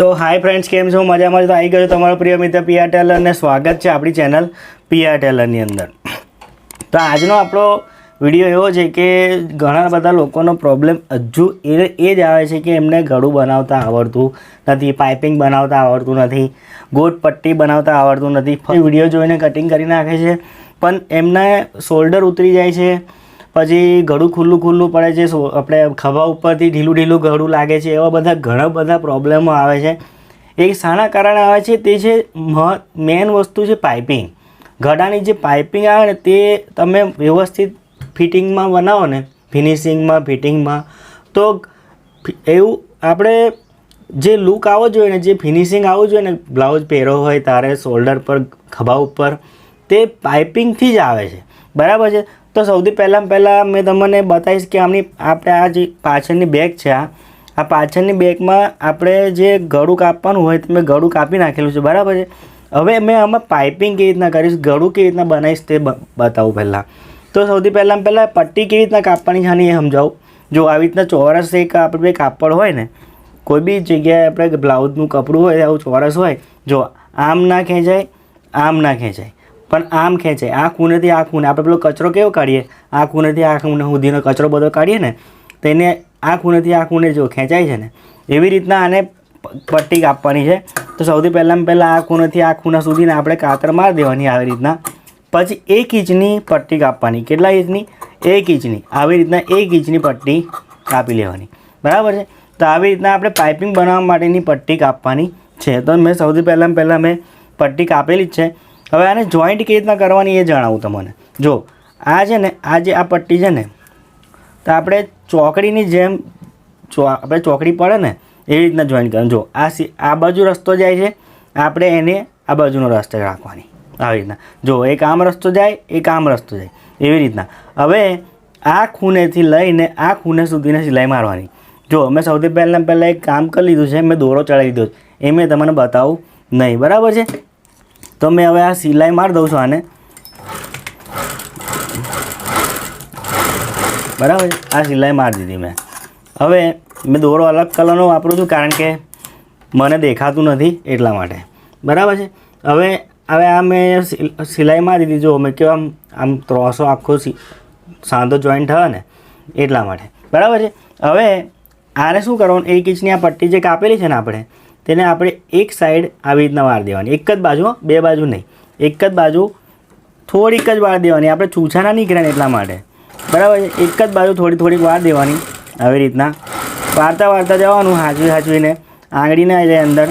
તો hi friends કેમ છો? મજામાં તો આવી ગયો તમારો પ્રિય મિત્ર પિયા ટેલર અને સ્વાગત છે આપણી ચેનલ પિયા ટેલરની અંદર. તો આજનો આપણો વીડિયો એવો છે કે ઘણા બધા લોકોનો પ્રોબ્લેમ હજુ એ એ જ આવે છે કે એમને ગળું બનાવતા આવડતું નથી પાઇપિંગ બનાવતા આવડતું નથી, ગોટ પટ્ટી બનાવતા આવડતું નથી. વીડિયો જોઈને કટિંગ કરી નાખે છે, પણ એમને શોલ્ડર ઉતરી જાય છે પછી ગળું ખુલ્લું ખુલ્લું પડે છે આપણે ખભા ઉપરથી ઢીલું ઢીલું ઘડું લાગે છે, એવા બધા ઘણા બધા પ્રોબ્લેમો આવે છે. એ શાના કારણે આવે છે તે છે મેન વસ્તુ છે પાઇપિંગ. ઘડાની જે પાઇપિંગ આવે ને તે તમે વ્યવસ્થિત ફિટિંગમાં બનાવો ને, ફિનિશિંગમાં, ફિટિંગમાં, તો એવું આપણે જે લુક આવવો જોઈએ ને, જે ફિનિશિંગ આવવું જોઈએ ને, બ્લાઉઝ પહેરો હોય, તારે શોલ્ડર પર, ખભા ઉપર, તે પાઇપિંગથી જ આવે છે. બરાબર છે? તો સૌથી પહેલાં પહેલાં મેં તમને બતાવીશ કે આમની આપણે આ જે પાછળની બેગ છે આ આ પાછળની બેગમાં આપણે જે ગળું કાપવાનું હોય તો મેં ગળું કાપી નાખેલું છે, બરાબર છે? હવે મેં આમાં પાઇપિંગ કેવી રીતના કરીશ, ગળું કેવી રીતના બનાવીશ તે બતાવું પહેલાં. તો સૌથી પહેલાં પહેલાં પટ્ટી કેવી રીતના કાપવાની છે એ સમજાવું. જો આવી રીતના ચોરસ એક આપણે બે કાપડ હોય ને, કોઈ બી જગ્યાએ આપણે બ્લાઉઝનું કપડું હોય, આવું ચોરસ હોય, જો આમ ના ખેંચાય, આમ ના ખેંચાય. પણ આમ ખેંચાય આ ખૂનેથી આ ખૂને આપણે પેલો કચરો કેવો કાઢીએ? આ ખૂનેથી આ ખૂણે સુધીનો કચરો બધો કાઢીએ ને, તો એને આ ખૂનેથી આ ખૂણે જો ખેંચાય છે ને, એવી રીતના આને પટ્ટી કાપવાની છે. તો સૌથી પહેલાં પહેલાં આ ખૂણેથી આ ખૂણા સુધીને આપણે કાતર મારી દેવાની આવી રીતના. પછી એક ઇંચની પટ્ટી કાપવાની. કેટલા ઇંચની? એક ઇંચની. આવી રીતના એક ઇંચની પટ્ટી કાપી લેવાની. બરાબર છે? તો આવી રીતના આપણે પાઇપિંગ બનાવવા માટેની પટ્ટી કાપવાની છે. તો મેં સૌથી પહેલાં પહેલાં મેં પટ્ટી કાપેલી જ છે. હવે આને જોઈન્ટ કેવી રીતના કરવાની એ જણાવું તમને. જો, આ છે ને, આ જે આ પટ્ટી છે ને, તો આપણે ચોકડીની જેમ ચો, આપણે ચોકડી પડે ને, એવી રીતના જોઈન્ટ કરવાનું. જો, આ આ બાજુ રસ્તો જાય છે, આપણે એને આ બાજુનો રસ્તો રાખવાની. આવી રીતના. જો, એક આમ રસ્તો જાય, એક આમ રસ્તો જાય. એવી રીતના. હવે આ ખૂનેથી લઈને આ ખૂને સુધીને સિલાઈ મારવાની. જો, મેં સૌથી પહેલાં પહેલાં એક કામ કરી લીધું છે, મેં દોરો ચડાવી દીધો એ મેં તમને બતાવું નહીં. બરાબર છે? તો મેં હવે આ સિલાઈ મારી દઉં છું આને. બરાબર? આ સિલાઈ મારી દીધી મેં. હવે મેં દોરો અલગ કલરનો વાપરું છું કારણ કે મને દેખાતું નથી એટલા માટે. બરાબર છે? હવે હવે આ મેં સિલાઈ મારી દીધી. જો મેં કેવા આમ આમ ત્રોસો આખો સાંધો જોઈન્ટ થયો ને, એટલા માટે. બરાબર છે? હવે, આને શું કરવાનું? એક ઇંચની આ પટ્ટી જે કાપેલી છે ને આપણે તેને આપણે એક સાઈડ આવી રીતના વાર દેવાની. એક જ બાજુ બે બાજુ નહીં. એક જ બાજુ થોડીક જ વાર દેવાની. આપણે છૂછાના નીકળ્યા ને એટલા માટે. બરાબર છે? એક જ બાજુ થોડી થોડીક વાર દેવાની આવી રીતના. વારતા વારતા જવાનું, હાચવી હાચવીને આંગળી ના જાય અંદર.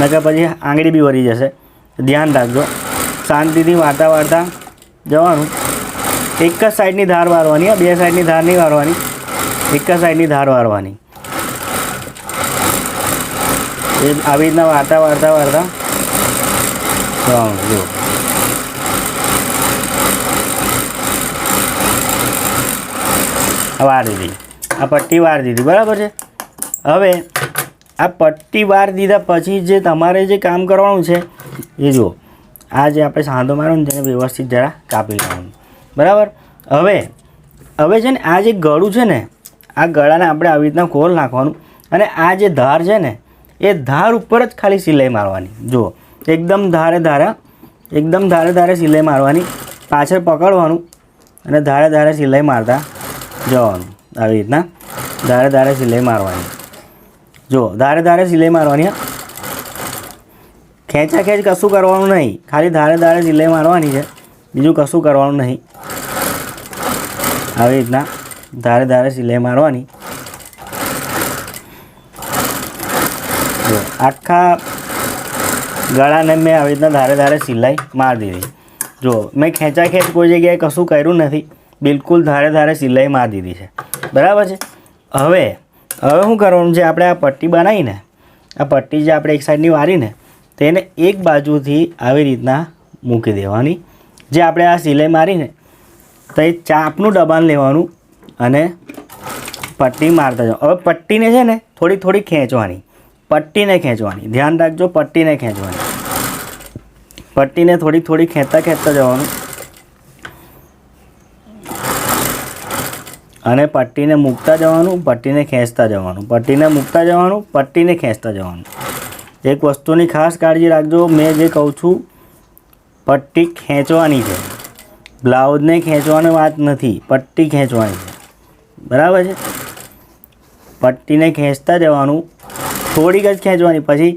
નકર પછી આંગળી બી વળી જશે. ધ્યાન રાખજો. શાંતિથી વારતા વારતા જવાનું. એક જ સાઈડની ધાર વારવાની બે સાઈડની ધાર નહીં વારવાની. એક જ સાઈડની ધાર વારવાની. એ આવી રીતના વાર્તા વાર્તા વાર્તા. જો. વાર દીધી. આ પટ્ટી વાર દીધી. બરાબર છે? હવે આ પટ્ટી વાર દીધા પછી જે તમારે જે કામ કરવાનું છે, એ જુઓ. આ જે આપણે સાંધો મારવાનું તેને વ્યવસ્થિત જરા કાપી લેવાનું. બરાબર? હવે હવે છે ને આ જે ગળું છે ને, આ ગળાને આપણે આવી રીતના ખોલ નાખવાનું. અને આ જે ધાર છે ને એ ધાર ઉપર જ ખાલી સિલાઈ મારવાની. જુઓ, એકદમ ધારે ધારે, એકદમ ધારે ધારે સિલાઈ મારવાની. પાછળ પકડવાનું અને ધારે ધારે સિલાઈ મારતા જવાનું. આવી રીતના ધારે ધારે સિલાઈ મારવાની. જો ધારે ધારે સિલાઈ મારવાની ખેંચા ખેંચ કશું કરવાનું નહીં. ખાલી ધારે ધારે સિલાઈ મારવાની છે. બીજું કશું કરવાનું નહીં. આવી રીતના ધારે ધારે સિલાઈ મારવાની. આખા ગળાને મેં આવી રીતના ધારે ધારે સિલાઈ મારી દીધી. જો, મેં ખેંચા ખેંચ કોઈ જગ્યાએ કશું કર્યું નથી. બિલકુલ ધારે ધારે સિલાઈ મારી દીધી છે. બરાબર છે? હવે હવે શું કરવાનું છે? આપણે આ પટ્ટી બનાવીને, આ પટ્ટી જે આપણે એક સાઈડની વારીને તેને એક બાજુથી આવી રીતના મૂકી દેવાની. જે આપણે આ સિલાઈ મારીને, તો એ ચાપનું દબાણ લેવાનું અને પટ્ટી મારતા જાઓ હવે પટ્ટીને છે ને થોડી થોડી ખેંચવાની. પટ્ટીને ખેંચવાની. ધ્યાન રાખજો, પટ્ટીને ખેંચવાની. પટ્ટીને થોડી થોડી ખેંચતા ખેંચતા જવાનું. અને પટ્ટીને મૂકતા જવાનું, પટ્ટીને ખેંચતા જવાનું. પટ્ટીને મૂકતા જવાનું, પટ્ટીને ખેંચતા જવાનું. એક વસ્તુની ખાસ કાળજી રાખજો. મેં જે કહું છું, પટ્ટી ખેંચવાની છે. બ્લાઉઝને ખેંચવાની વાત નથી, પટ્ટી ખેંચવાની છે. બરાબર છે? પટ્ટીને ખેંચતા જવાનું થોડીક જ ખેંચવાની, પછી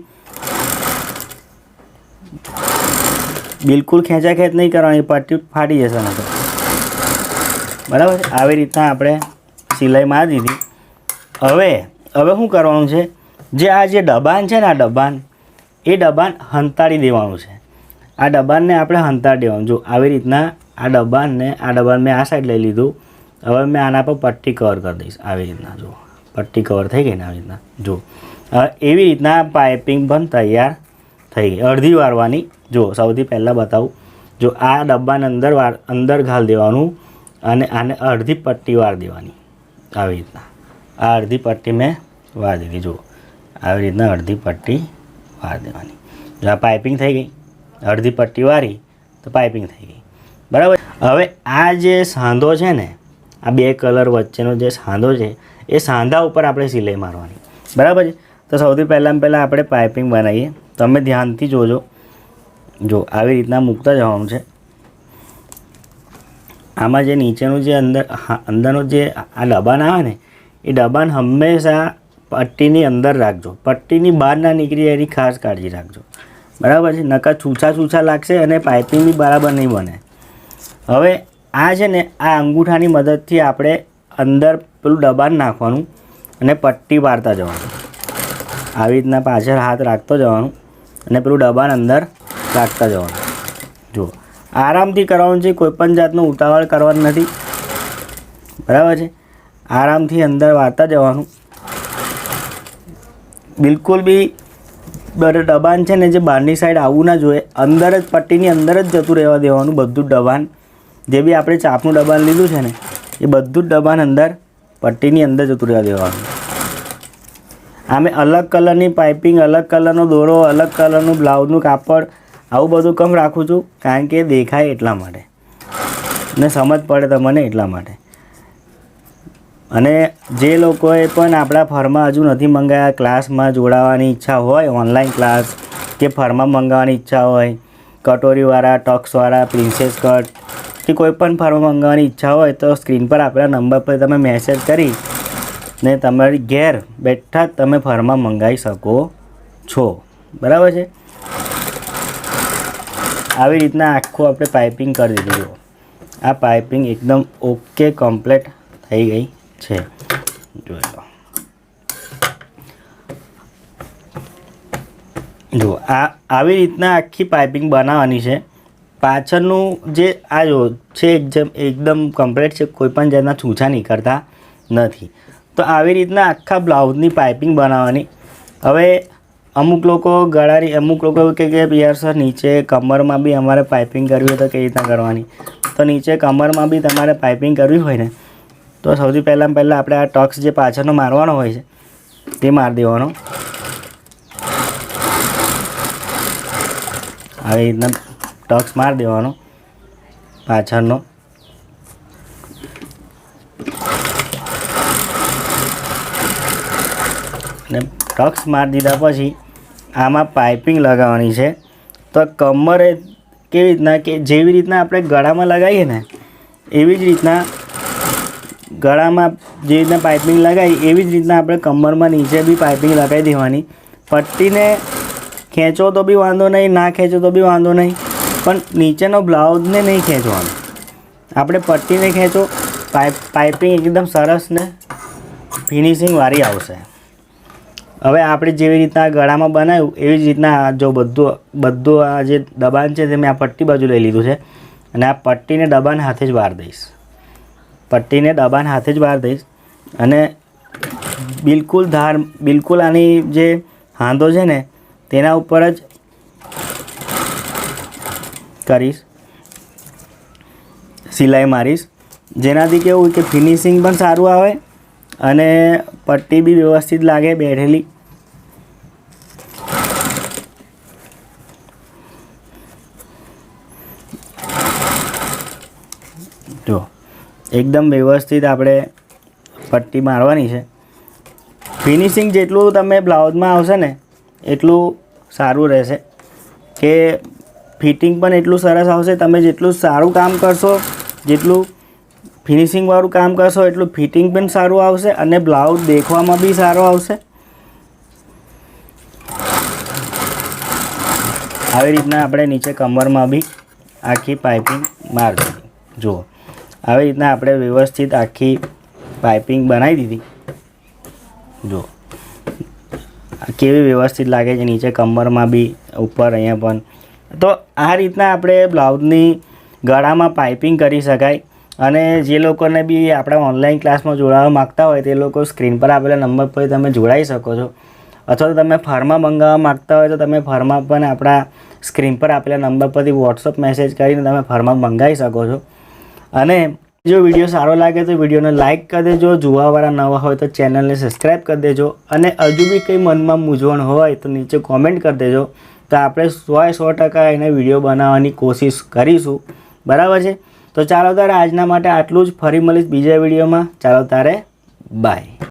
બિલકુલ ખેંચા ખેંચ નહીં કરવાની, પટ્ટી ફાટી જશે નહીં બરાબર આવી રીતના આપણે સિલાઈ મારી દીધી. હવે હવે શું કરવાનું છે? જે આ જે ડબ્બાન છે ને આ દબાણ એ ડબાન હંતાડી દેવાનું છે. આ ડબ્બાનને આપણે હંતાડી દેવાનું. જો, આવી રીતના આ ડબ્બાનને, આ દબાણ મેં આ સાઈડ લઈ લીધું. હવે મેં આના પર પટ્ટી કવર કરી દઈશ. આવી રીતના, જો. પટ્ટી કવર થઈ ગઈ ને આવી રીતના. જો. એવી રીતના પાઇપિંગ પણ તૈયાર થઈ ગઈ. અડધી વારવાની. જો સૌથી પહેલાં બતાવું. જો આ ડબ્બાને અંદર વાર, અંદર ઘાલ દેવાનું અને આને અડધી પટ્ટી વાર દેવાની. આવી રીતના. આ અડધી પટ્ટી મેં વાર દીધી. જુઓ. આવી રીતના અડધી પટ્ટી વાર દેવાની. જો આ પાઇપિંગ થઈ ગઈ, અડધી પટ્ટી વારી, તો પાઇપિંગ થઈ ગઈ. બરાબર? હવે આ જે સાંધો છે ને, આ બે કલર વચ્ચેનો જે સાંધો છે, એ સાંધા ઉપર આપણે સિલાઈ મારવાની. બરાબર છે? તો સૌથી પહેલાં પહેલાં આપણે પાઇપિંગ બનાવીએ. તમે ધ્યાનથી જોજો. જો, આવી રીતના મૂકતા જવાનું છે. આમાં જે નીચેનું જે અંદર અંદરનું જે આ દબાણ આવે ને, એ દબાણ હંમેશા પટ્ટીની અંદર રાખજો. પટ્ટીની બહાર ના નીકળી એની ખાસ કાળજી રાખજો. બરાબર છે? નકા છૂછા છૂછા લાગશે અને પાઇપિંગ બી બરાબર નહીં બને. હવે આ છે ને, આ અંગૂઠાની મદદથી આપણે અંદર પેલું દબાણ નાખવાનું અને પટ્ટી વારતા જવાનું. આવી રીતના પાછળ હાથ રાખતો જવાનું અને પેલું દબાણ અંદર રાખતા જવાનું. જુઓ. આરામથી કરવાનું છે કોઈપણ જાતનો ઉતાવળ કરવાનું નથી. બરાબર છે? આરામથી અંદર વાળતા જવાનું. બિલકુલ બી દબાણ છે ને જે બહારની સાઈડ આવવું ના જોઈએ, અંદર જ, પટ્ટીની અંદર જ જતું રહેવા દેવાનું બધું દબાણ જે બી આપણે ચાપનું દબાણ લીધું છે ને, એ બધું જ દબાણ અંદર, પટ્ટીની અંદર જતું રહેવા દેવાનું. આમે અલગ કલરની પાઇપિંગ, અલગ કલરનો દોરો, અલગ કલરનું બ્લાઉઝનું કાપડ, આવું બધું કમ રાખું છું કારણ કે દેખાય એટલા માટે. ને સમજ પડે તમને એટલા માટે. અને જે લોકોએ પણ આપણા ફરમાં હજુ નથી મંગાવ્યા ક્લાસમાં જોડાવાની ઈચ્છા હોય, ઓનલાઈન ક્લાસ કે ફરમાં મંગાવવાની ઈચ્છા હોય, કટોરીવાળા, ટક્સવાળા, પ્રિન્સેસ કટ કે કોઈ પણ ફર્મા મંગાવવાની ઈચ્છા હોય તો સ્ક્રીન પર આપણા નંબર પર તમે મેસેજ કરી ને તમારી ઘેર બેઠા તમે ફરમાં મંગાવી શકો છો. બરાબર છે? આવી રીતના આખું આપણે પાઇપિંગ કરી દીધું, જુઓ. આ પાઇપિંગ એકદમ ઓકે કમ્પ્લીટ થઈ ગઈ છે. જોઈ જુઓ, આ આવી રીતના આખી પાઇપિંગ બનાવવાની છે. પાછળનું જે આ જો છે એકદમ એકદમ કમ્પ્લીટ છે, કોઈ પણ જાતના છૂછા નીકળતા નથી. તો આવી રીતના આખા બ્લાઉઝની પાઇપિંગ બનાવવાની. હવે અમુક લોકો ગળાની અમુક લોકો એવું કે, યાર સર, નીચે કમરમાં બી અમારે પાઇપિંગ કરવી હોય તો કેવી રીતના કરવાની? તો નીચે કમરમાં બી તમારે પાઇપિંગ કરવી હોય ને, તો સૌથી પહેલાં પહેલાં આપણે આ ટક્સ જે પાછળનો મારવાનો હોય છે, તે મારી દેવાનો. આવી રીતના ટક્સ મારી દેવાનો પાછળનો ને ટક્સ મારી દીધા પછી આમાં પાઇપિંગ લગાવવાની છે. તો કમરે કેવી રીતના કે જેવી રીતના આપણે ગળામાં લગાવીએ ને, એવી જ રીતના ગળામાં જે રીતના પાઇપિંગ લગાવી, એવી જ રીતના આપણે કમરમાં નીચે બી પાઇપિંગ લગાવી દેવાની. પટ્ટીને ખેંચો તો બી વાંધો નહીં, ના ખેંચો તો બી વાંધો નહીં, પણ નીચેનો બ્લાઉઝને નહીં ખેંચવાનો. આપણે પટ્ટીને ખેંચો, પાઇપ, પાઇપિંગ એકદમ સરસ ને ફિનિશિંગ વાળી આવશે. હવે આપણે જેવી રીતના ગળામાં બનાવ્યું, એવી જ રીતના જો બધું બધું આ જે દબાણ છે તે મેં આ પટ્ટી બાજુ લઈ લીધું છે. અને આ પટ્ટીને દબાણ હાથે જ વાર દઈશ. પટ્ટીને દબાણ હાથે જ વાર દઈશ. અને બિલકુલ ધાર, બિલકુલ આની જે હાંધો છે ને, તેના ઉપર જ કરીશ. સિલાઈ મારીશ. જેનાથી કેવું કે ફિનિશિંગ પણ સારું આવે અને પટ્ટી બી વ્યવસ્થિત લાગે, બેઠેલી. જો, એકદમ વ્યવસ્થિત આપણે પટ્ટી મારવાની છે. ફિનિશિંગ જેટલું તમે બ્લાઉઝમાં આવશે ને, એટલું સારું રહેશે. કે ફિટિંગ પણ એટલું સરસ આવશે, તમે જેટલું સારું કામ કરશો, જેટલું ફિનિશિંગવાળું કામ કરશો, એટલું ફિટિંગ પણ સારું આવશે અને બ્લાઉઝ દેખવામાં બી સારો આવશે. આવી રીતના આપણે નીચે કમરમાં બી આખી પાઇપિંગ માર જુઓ. આવી રીતના આપણે વ્યવસ્થિત આખી પાઇપિંગ બનાવી દીધી. જો. કેવી વ્યવસ્થિત લાગે છે, નીચે કમરમાં બી, ઉપર અહીંયા પણ. તો આ રીતના આપણે બ્લાઉઝની ગળામાં પાઇપિંગ કરી શકાય. અને જે લોકોને બી આપણા ઓનલાઈન ક્લાસમાં જોડાવા માગતા હોય, તે લોકો સ્ક્રીન પર આપેલા નંબર પર તમે જોડાઈ શકો છો. અથવા તો તમે ફાર્મા મંગાવવા માગતા હોય, તો તમે ફાર્મા પણ આપણા સ્ક્રીન પર આપેલા નંબર પરથી વોટ્સઅપ મેસેજ કરીને તમે ફાર્મા મંગાવી શકો છો. અને જો વીડિયો સારો લાગે તો વિડીયોને લાઇક કરી દેજો. જોવાવાળા નવા હોય તો ચેનલને સબસ્ક્રાઈબ કરી દેજો. અને હજુ બી કંઈ મનમાં મૂંઝવણ હોય તો નીચે કોમેન્ટ કરી દેજો. તો આપણે સો સો ટકા એને વીડિયો બનાવવાની કોશિશ કરીશું. બરાબર છે? તો ચાલો તારે આજના માટે આટલું જ. ફરી મળીશ બીજા વિડીયોમાં ચાલો તારે બાય